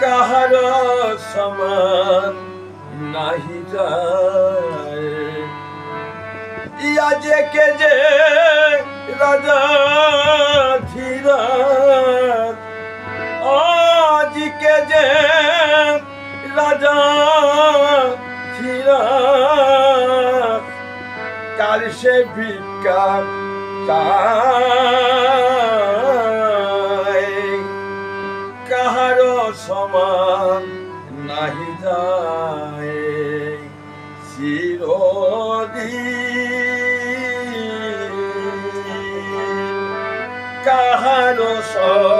কাহার সমান নাহি যায়। ইয়া যে কে যে রাজা ধীরাজ আজ কে যে কাল সে ভিক্ষা চায়। কাহার সমান নাহি যায়। চিরদিন কাহার সমান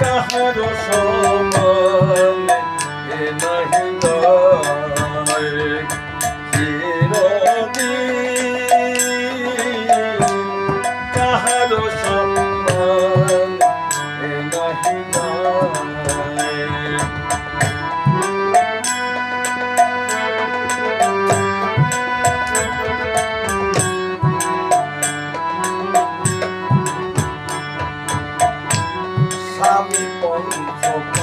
কাহার সময় এ নহে স্বামী পঞ্চম।